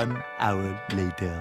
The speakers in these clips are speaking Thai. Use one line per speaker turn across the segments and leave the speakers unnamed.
One hour later.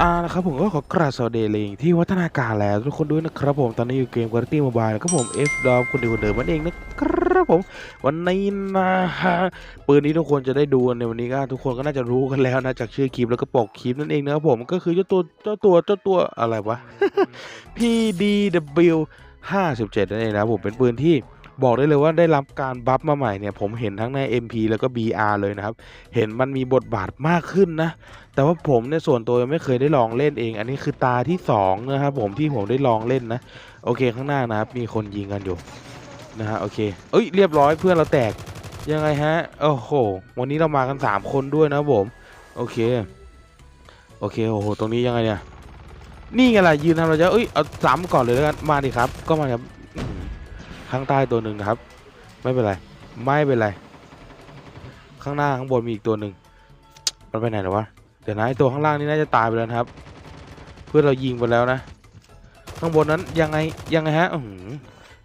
อ่านะครับผมก็ขอกราบสวัสดีเลยที่วัฒนาการแล้วทุกคนด้วยนะครับผมตอนนี้อยู่เกม Quality Mobile ครับผม F ดอคนเดียวคนเดิมนั่นเองนะครับ ผมวันนี้นะฮะปืนที่ทุกคนจะได้ดูในวันนี้ก็ทุกคนก็น่าจะรู้กันแล้วนะจากชื่อคลิปแล้วก็ปกคลิปนั่นเองนะครับผมก็คือเจ้าตัวเจ้าตัวเจ้าตัวอะไรวะ PDW 57นั่นเองนะผมเป็นปืนที่บอกได้เลยว่าได้รับการบัฟมาใหม่เนี่ยผมเห็นทั้งใน MP แล้วก็ BR เลยนะครับ เห็นมันมีบทบาทมากขึ้นนะ แต่ว่าผมในยส่วนตัวยังไม่เคยได้ลองเล่นเอง อันนี้คือตาที่สองนะครับผมที่ผมได้ลองเล่นนะ โอเคข้างหน้านะครับมีคนยิงกันอยู่ นะฮะโอเคเอ้ยเรียบร้อยเพื่อนเราแตกยังไงฮะโอ้โหวันนี้เรามากันสามคนด้วยนะผมโอเคโอเคโอ้โหตรงนี้ยังไงเนี่ยนี่ไงล่ะยืนทำอะไรจะเอ้ยเอาซ้ำก่อนเลยแล้วกันมาดิครับ ก็มาครับข้างใต้ตัวหนึ่งนะครับ ไม่เป็นไรไม่เป็นไรข้างหน้าข้างบนมีอีกตัวหนึ่งมันไปไหนหรอวะเดี๋ยวนะไอตัวข้างล่างนี่น่าจะตายไปแล้วครับ เพื่อนเรายิงไปแล้วนะ ข้างบนนั้นยังไงยังไงฮะ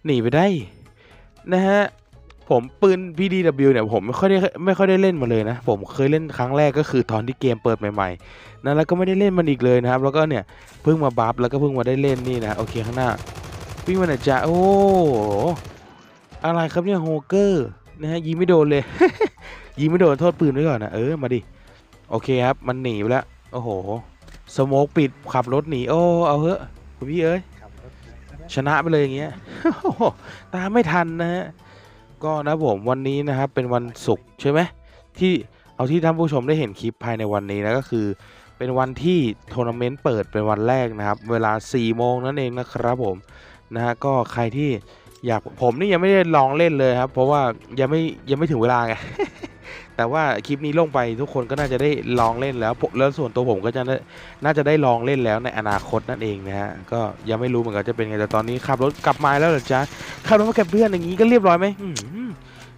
หนีไปได้ นะฮะผมปืน PDW เนี่ยผมไม่ค่อยได้ไม่ค่อยได้เล่นมาเลยนะ ผมเคยเล่นครั้งแรกก็คือตอนที่เกมเปิดใหม่ๆนั้นแล้วก็ไม่ได้เล่นมันอีกเลยนะครับ แล้วก็เนี่ยเพิ่งมาบัฟแล้วก็เพิ่งมาได้เล่นนี่นะโอเคข้างหน้าวิ่งมาหน่อยจ้าโอ้อะไรครับเนี่ยโฮเกอร์นะฮะยิงไม่โดนเลย ยิงไม่โดนโทษปืนไว้ก่อนนะเออมาดิโอเคครับมันหนีไปแล้วโอ้โหสโมกปิดขับรถหนีโอ้เอาเถอะคุณพี่เอ้ย ชนะไปเลยอย่างเงี้ยตามไม่ทันนะฮะก็นะผมวันนี้นะครับเป็นวันศุกร์ใช่ไหมที่เอาที่ท่านผู้ชมได้เห็นคลิปภายในวันนี้นะก็คือ เป็นวันที่ทัวร์นาเมนต์เปิดเป็นวันแรกนะครับ เวลา 4 โมงนั่นเองนะครับผมนะฮะก็ใครที่อยากผมนี่ยังไม่ได้ลองเล่นเลยครับ เพราะว่ายังไม่ยังไม่ถึงเวลาไง แต่ว่าคลิปนี้ลงไปทุกคนก็น่าจะได้ลองเล่นแล้วแล้วส่วนตัวผมก็จะน่าจะได้ลองเล่นแล้วในอนาคตนั่นเองนะฮะก็ยังไม่รู้เหมือนกันจะเป็นไงแต่ตอนนี้ขับรถกลับมาแล้วเหรอจ๊ะขับรถมากับเพื่อนอย่างนี้ก็เรียบร้อยไหม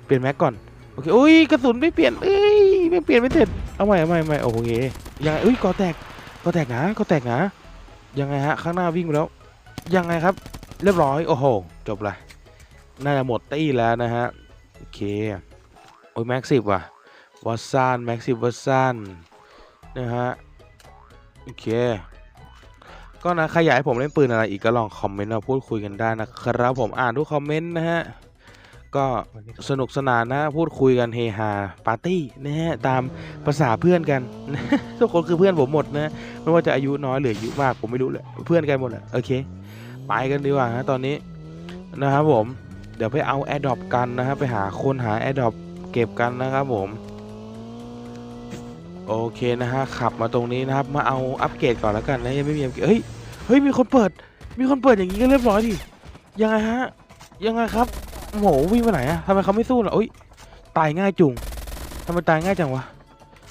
เปลี่ยนแม็กก่อนโอเคอุ้ยกระสุนไม่เปลี่ยนเอ้ยไม่เปลี่ยนไม่เสร็จเอาใหม่เอาใหม่เอาใหม่โอ้โหยังไงเอ้ยกอแตกกอแตกนะกอแตกนะยังไงฮะข้างหน้าวิ่งไปแล้ว ยังไงครับ เรียบร้อยโอ้โหจบละน่าจะหมดตี้แล้วนะฮะโอเคโอ้ยแม็กสิบว่ะ วัตซันแม็กซิวัตซันนะฮะ โอเค ก็นะใครอยากให้ผมเล่นปืนอะไรอีกก็ลองคอมเมนต์มาพูดคุยกันได้นะครับผมอ่านทุกคอมเมนต์นะฮะ ก็สนุกสนานนะพูดคุยกันเฮฮาปาร์ตี้นะฮะตามภาษาเพื่อนกัน ทุกคนคือเพื่อนผมหมดนะไม่ว่าจะอายุน้อยหรืออายุมากผมไม่รู้เลยเพื่อนกันหมดอะโอเคไปกันดีกว่าฮะตอนนี้นะครับผมเดี๋ยวไปเอาแอดดอปกันนะฮะไปหาคนหาแอดดอปเก็บกันนะครับผม โอเคนะฮะขับมาตรงนี้นะครับมาเอาอัปเกรดก่อนแล้วกันนะยังไม่มีอัปเกรดเฮ้ยเฮ้ยมีคนเปิด มีคนเปิดอย่างนี้ก็เรียบร้อยดิยังไงฮะยังไงครับโอ้โหวิ่งไปไหนอะทำไมเขาไม่สู้ล่ะโอ้ยตายง่ายจุงทำไมตายง่ายจังวะ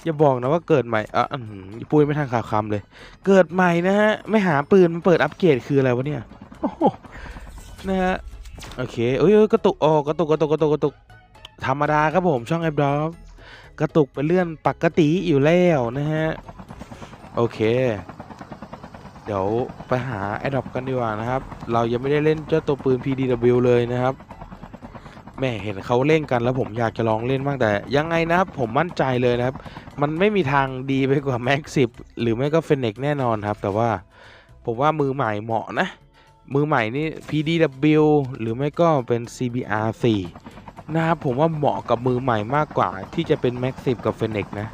อย่าบอกนะว่าเกิดใหม่อะอื้อหือปุ้ยไม่ทันข่าวคำเลย เกิดใหม่นะฮะไม่หาปืนมันเปิดอัปเกรดคืออะไรวะเนี่ยโอ้โหนะฮะโอเคเอ้ยกระตุกอ๋อกระตุกกระตุกกระตุกกระตุกธรรมดาครับผมช่องแอปดอฟ กระตุกเป็นเลื่อนปกติอยู่แล้วนะฮะ โอเค เดี๋ยวไปหาแอดดอปกันดีกว่านะครับ เรายังไม่ได้เล่นเจ้าตัวปืน PDW เลยนะครับแม่เห็นเขาเล่นกันแล้วผมอยากจะลองเล่นบ้างแต่ ยังไงนะครับผมมั่นใจเลยนะครับ มันไม่มีทางดีไปกว่า Max 10หรือไม่ก็ f e n e x แน่นอนครับ แต่ว่าผมว่ามือใหม่เหมาะนะ มือใหม่นี่ PDW หรือไม่ก็เป็น CBR 4 นะครับผมว่าเหมาะกับมือใหม่มากกว่าที่จะเป็น Max 10กับ f e n e x นะ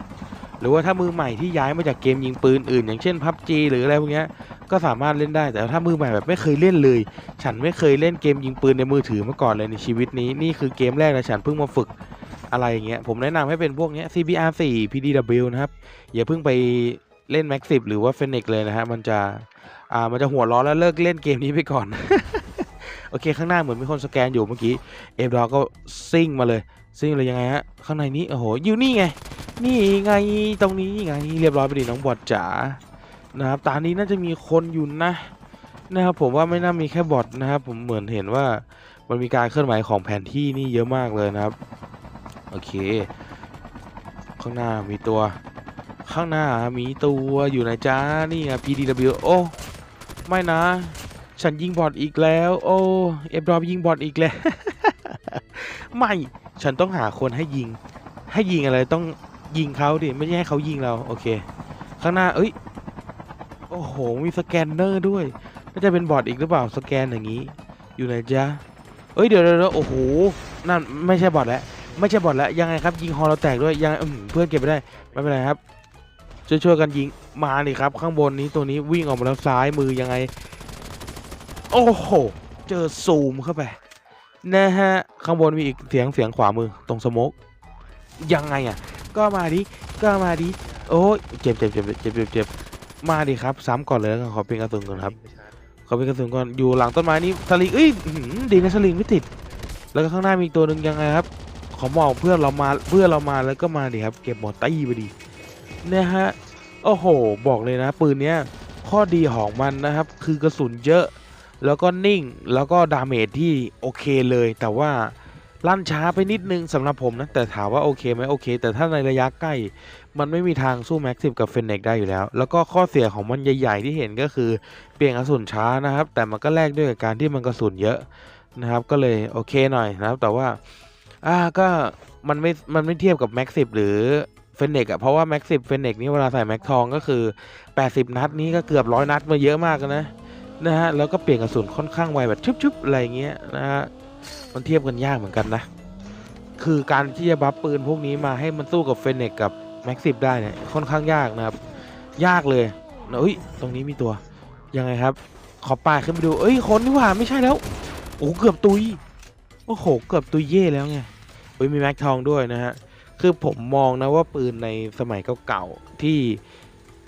หรือว่าถ้ามือใหม่ที่ย้ายมาจากเกมยิงปืนอื่น อย่างเช่น PUBG หรืออะไรพวกนี้ก็สามารถเล่นได้แต่ถ้ามือใหม่แบบไม่เคยเล่นเลย ฉันไม่เคยเล่นเกมยิงปืนในมือถือมาก่อนเลยในชีวิตนี้นี่คือเกมแรกและฉันเพิ่งมาฝึกอะไรอย่างเงี้ยผมแนะนำให้เป็นพวกเนี้ย CBR 4 PDW นะครับอย่าเพิ่งไปเล่น Max 10หรือว่า f e n e x เลยนะฮะมันจะอ่ามันจะหัวร้อนแล้วเลิกเล่นเกมนี้ไปก่อน โอเคข้างหน้าเหมือนมีคนสแกนอยู่เมื่อกี้เอฟดอก็ซิ่งมาเลยซิ่งเลยยังไงฮะข้างในนี้โอ้โหอยู่นี่ไง นี่ไงตรงนี้ไงเรียบร้อยไปดิน้องบอดจ๋านะครับตอนนี้น่าจะมีคนอยู่นะนะครับผมว่าไม่น่ามีแค่บอทนะครับผมเหมือนเห็นว่ามันมีการเคลื่อนไหวของแผนที่นี่เยอะมากเลยนะครับโอเค ข้างหน้ามีตัว ข้างหน้ามีตัวอยู่ไหนจ้านี่ไง PDW โอ้ไม่นะ ฉันยิงบอทอีกแล้ว โอ้เอฟดรอปยิงบอทอีกแล้ว ไม่ ฉันต้องหาคนให้ยิง ให้ยิงอะไรต้องยิงเขาดิ ไม่ใช่ให้เขายิงเรา โอเค ข้างหน้า เอ้ย โอ้โห มีสแกนเนอร์ด้วย น่าจะเป็นบอทอีกหรือเปล่า สแกนอย่างนี้ อยู่ไหนจ๊ะ เอ้ย เดี๋ยวเดี๋ยวโอ้โห นั่นไม่ใช่บอทแล้ว ไม่ใช่บอทแล้ว ยังไงครับ ยิงฮอเราแตกด้วย ยังเพื่อนเก็บไปได้ ไม่เป็นไรครับ ช่วยช่วยๆกันยิง มาดิครับ ข้างบนนี้ตัวนี้วิ่งออกมาแล้วซ้ายมือยังไง โอ้โห เจอซูมเข้าไป นะฮะ ข้างบนมีอีกเสียงเสียงขวามือตรงสโมกยังไงอะ ก็มาดิ ก็มาดิ โอ้ยเจ็บเจ็บเจ็บเจ็บเจ็บเจ็บมาดิครับ ซ้ำก่อนเลยแล้วกันขอเป็นกระสุนก่อนครับ ขอเป็นกระสุนก่อน อยู่หลังต้นไม้นี่สลิงเอ้ยดีนะสลิงไม่ติด แล้วก็ข้างหน้ามีอีกตัวหนึ่งยังไงครับ ขอมองเพื่อนเรามาเพื่อนเรามาแล้วก็มาดิครับ เก็บหมดตี้ไปดีนี่ยฮะ โอ้โห บอกเลยนะ ปืนเนี้ยข้อดีของมันนะครับ คือกระสุนเยอะ แล้วก็นิ่งแล้วก็ดาเมจที่โอเคเลย แต่ว่าลั่นช้าไปนิดนึงสำหรับผมนะ แต่ถามว่าโอเคไหมโอเค แต่ถ้าในระยะใกล้ มันไม่มีทางสู้แม็กซิมกับเฟนเนกได้อยู่แล้ว แล้วก็ข้อเสียของมันใหญ่ ๆ ที่เห็นก็คือเปลี่ยนกระสุนช้านะครับ แต่มันก็แลกด้วยกับการที่มันกระสุนเยอะนะครับ ก็เลยโอเคหน่อยนะครับ แต่ว่าอ่าก็มันไม่มันไม่เทียบกับแม็กซิหรือเฟนเนกอะเพราะว่าแม็กซิเฟนเนกนี่เวลาใส่แม็กทองก็คือ 80 นัดนี้ก็เกือบร้อยนัดมาเยอะมากนะ นะฮะแล้วก็เปลี่ยนกระสุนค่อนข้างไวแบบชุบๆอะไรเงี้ยนะฮะมันเทียบกันยากเหมือนกันนะ คือการที่จะบัฟปืนพวกนี้มาให้มันสู้กับเฟนเนกกับแม็กซิได้เนี่ยค่อนข้างยากนะครับ ยากเลยนะเอ้ยตรงนี้มีตัวยังไงครับ ขอปาดขึ้นไปดู เอ้ยคนนี่หว่าไม่ใช่แล้วโอ้เกือบตุยโอ้โหเกือบตุยเย่แล้วไงเฮ้ยมีแม็กทองด้วยนะฮะคือผมมองนะว่าปืนในสมัยเก่าๆที่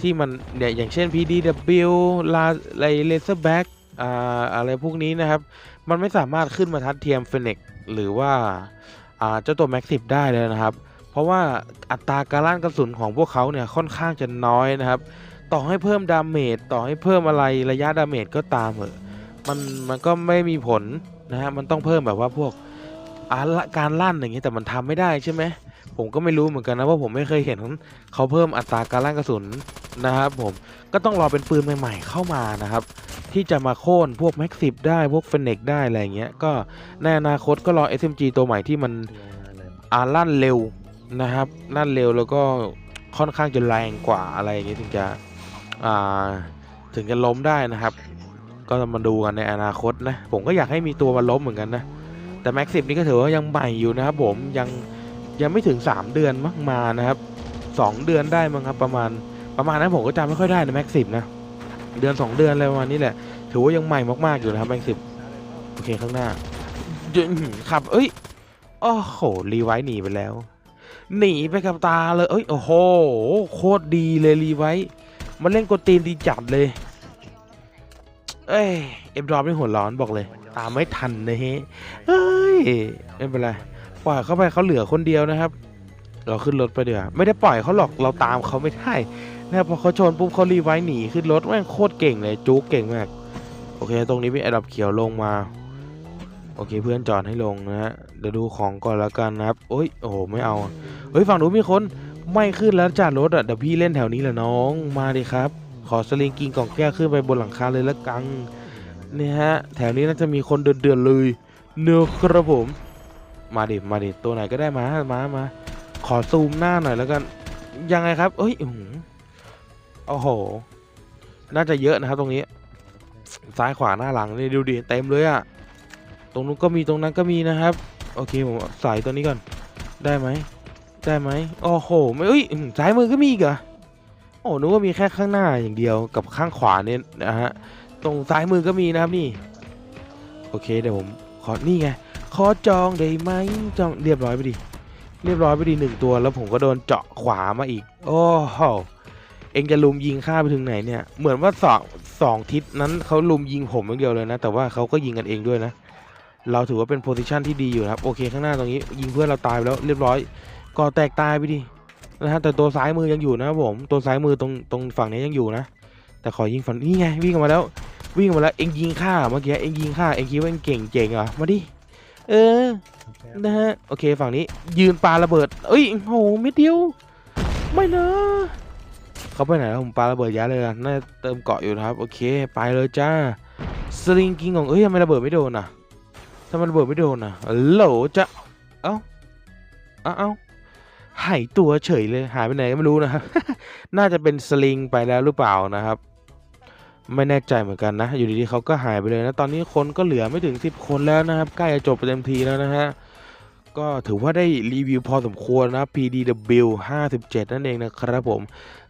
ที่มันเนี่ยอย่างเช่น PDW ลาไรเลเซอร์แบ็กอ่าอะไรพวกนี้นะครับ มันไม่สามารถขึ้นมาทัดเทียมเฟเน็กหรือว่าอ่าเจ้าตัวแม็กซิฟได้เลยนะครับ เพราะว่าอัตราการลั่นกระสุนของพวกเขาเนี่ยค่อนข้างจะน้อยนะครับ ต่อให้เพิ่มดาเมจต่อให้เพิ่มอะไรระยะดาเมจก็ตามเหอะมันมันก็ไม่มีผลนะฮะมันต้องเพิ่มแบบว่าพวกอาลการลั่นอย่างเงี้ยแต่มันทำไม่ได้ใช่ไหม ผมก็ไม่รู้เหมือนกันนะว่าผมไม่เคยเห็นเขาเพิ่มอัตราการลั่นกระสุนนะครับผมก็ต้องรอเป็นปืนใหม่ ๆ เข้ามานะครับ ที่จะมาโค่นพวกแม็กซิได้พวกเฟนเนกได้อะไรเงี้ยก็ในอนาคตก็รอ SMG ตัวใหม่ที่มันอาลั่นเร็วนะครับลั่นเร็วแล้วก็ค่อนข้างจะแรงกว่าอะไรอย่างเงี้ยถึงจะอ่าถึงจะล้มได้นะครับ ก็มาดูกันในอนาคตนะผมก็อยากให้มีตัวมาล้มเหมือนกันนะแต่แม็กซินี่ก็ถือว่ายังใหม่อยู่นะครับผมยัง ยังไม่ถึง 3 เดือนมั้งมานะครับ 2 เดือนได้มั้งครับ ประมาณประมาณนั้นผมก็จำไม่ค่อยได้นะแม็กซินะเดือน 2 เดือนอะไรประมาณนี้แหละ ถือว่ายังใหม่มากๆอยู่นะครับแม็กซิโอเคข้างหน้าขับ เอ้ยโอ้โหรีไวท์หนีไปแล้ว หนีไปกับตาเลยเอ้ยโอ้โหโคตรดีเลยรีไวท์มันเล่นกดตีนดีจัดเลย เอ้ยเอ็มดรอปนี่หัวร้อนบอกเลย ตามไม่ทันนะเฮ้เอ้ยไม่เป็นไร ปล่อยเข้าไปเขาเหลือคนเดียวนะครับ เราขึ้นรถไปเดี๋ยวไม่ได้ปล่อยเขาหรอกเราตามเขาไม่ได้นะพอเขาชนปุ๊บเขารีไวท์หนีขึ้นรถแม่งโคตรเก่งเลยจุกเก่งมากโอเค ตรงนี้มีอันดับเขียวลงมาโอเคเพื่อนจอดให้ลงนะฮะเดี๋ยวดูของก่อนแล้วกันนะครับโอ้ยโอ้โหไม่เอาเฮ้ยฝั่งนู้นมีคนไม่ขึ้นแล้วจ่ารถอะเดี๋ยวพี่เล่นแถวนี้แหละน้องมาดิครับ ขอสลิงกิงกล่องแก้วขึ้นไปบนหลังคาเลยละกังเนี่ยฮะแถวนี้น่าจะมีคนเดือดๆเลยเนื้อครับผม มาดิมาดิตัวไหนก็ได้มามามาขอซูมหน้าหน่อยแล้วกันยังไงครับเอ้ยโอ้โห น่าจะเยอะนะครับตรงนี้ ซ้ายขวาหน้าหลังนี่ดูดิเต็มเลยอะตรงนู้นก็มีตรงนั้นก็มีนะครับ โอเคผมใส่ตัวนี้ก่อน ได้ไหมได้ไหมโอ้โหไม่เอ้ยซ้ายมือก็มีอีกเหรอโอ้นึกว่ามีแค่ข้างหน้าอย่างเดียวกับข้างขวาเนี่ยนะฮะตรงซ้ายมือก็มีนะครับนี่ โอเคเดี๋ยวผมขอนี่ไง ขอจองได้ไหมจองเรียบร้อยไปดิ เรียบร้อยไปดีหนึ่งตัว แล้วผมก็โดนเจาะขวามาอีก โอ้โหเองจะลุมยิงข้าไปถึงไหนเนี่ย เหมือนว่าสองสองทิศนั้นเขาลุมยิงผมอย่างเดียวเลยนะ แต่ว่าเขาก็ยิงกันเองด้วยนะ เราถือว่าเป็นโพซิชันที่ดีอยู่ครับ โอเคข้างหน้าตรงนี้ ยิงเพื่อนเราตายไปแล้ว เรียบร้อยก่อแตกตายไปดิ นะฮะ แต่ตัวซ้ายมือยังอยู่นะผม ตัวซ้ายมือตรงตรงฝั่งนี้ยังอยู่นะ แต่ขอยิงฝั่งนี่ไงวิ่งออกมาแล้ว วิ่งออกมาแล้ว เอ็งยิงข้าเมื่อกี้ เอ็งยิงข้า เอ็งคิดว่าเอ็งเก่งเจ๋งเหรอ มาดิ เออ นะฮะ โอเค ฝั่งนี้ ยืนปาระเบิด เอ้ยโหเม็ดเดียว ไม่นะ เขาไปไหนแล้วผมปาระเบิดยัดเลยนะน่าจะเติมเกาะอยู่นะครับ โอเค ไปเลยจ้า สลิงกิงของเอ้ยทำไมระเบิดไม่โดนอะทำไมระเบิดไม่โดนอะโหลจะเอ้าเอ้าเอ้าหายตัวเฉยเลย หายไปไหนก็ไม่รู้นะครับ น่าจะเป็นสลิงไปแล้วหรือเปล่านะครับ ไม่แน่ใจเหมือนกันนะ อยู่ดีๆเขาก็หายไปเลยนะ ตอนนี้คนก็เหลือไม่ถึง 10 คนแล้วนะครับ ใกล้จะจบเต็มทีแล้วนะฮะ ก็ถือว่าได้รีวิวพอสมควรนะ PDW 57 นั่นเองนะครับผม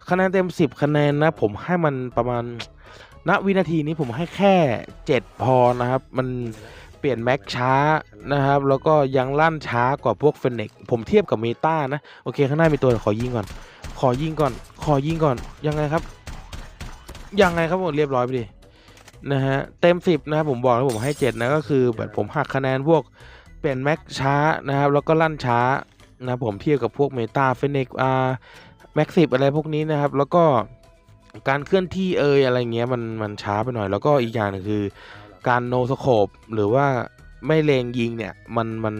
คะแนนเต็ม 10 คะแนนนะ ผมให้มันประมาณ ณ วินาทีนี้ผมให้แค่ 7 พอนะครับ มันเปลี่ยนแม็กช้านะครับ แล้วก็ยังลั่นช้ากว่าพวกเฟนเน็กผมเทียบกับเมตานะ โอเค ข้างหน้ามีตัวขอยิงก่อน ขอยิงก่อน ขอยิงก่อน ยังไงครับ ยังไงครับผมเรียบร้อยไปดินะฮะเต็ม 10 นะครับผมบอกแล้วผมให้ 7 นะก็คือแบบผมหักคะแนนพวกเปลี่ยนแม็กช้านะครับ แล้วก็ลั่นช้านะผมเทียบกับพวกเมตาเฟนเนกอาร์แม็กสิบอะไรพวกนี้นะครับ แล้วก็การเคลื่อนที่เอยอะไรเงี้ยมันมันช้าไปหน่อย แล้วก็อีกอย่างหนึงคือการโนสโคปหรือว่าไม่เลงยิงเนี่ยมันมัน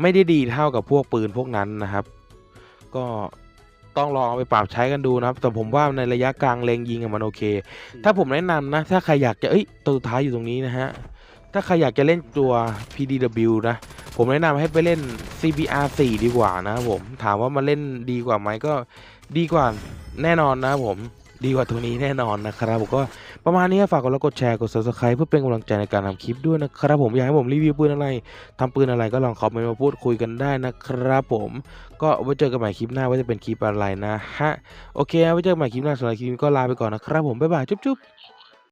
ไม่ได้ดีเท่ากับพวกปืนพวกนั้นนะครับ ก็ ต้องลองเอาไปปรับใช้กันดูนะครับ แต่ผมว่าในระยะกลางเลงยิงมันโอเค ถ้าผมแนะนำนะ ถ้าใครอยากจะเอ้ยตัวท้ายอยู่ตรงนี้นะฮะ ถ้าใครอยากจะเล่นตัว PDW นะ ผมแนะนำให้ไปเล่น CBR 4 ดีกว่านะครับผม ถามว่ามาเล่นดีกว่าไหมก็ดีกว่าแน่นอนนะครับผม ดีกว่าตรงนี้แน่นอนนะครับผมก็ประมาณนี้ฝากกดไลค์กดแชร์กด subscribe เพื่อเป็นกำลังใจในการทำคลิปด้วยนะครับผมอยากให้ผมรีวิวปืนอะไรทำปืนอะไรก็ลองคอมเมนต์มาพูดคุยกันได้นะครับผมก็ไว้เจอกันใหม่คลิปหน้าว่าจะเป็นคลิปอะไรนะฮะโอเคไว้เจอกันใหม่คลิปหน้าสำหรับคลิปนี้ก็ลาไปก่อนนะครับผมบ๊ายบายจุ๊บ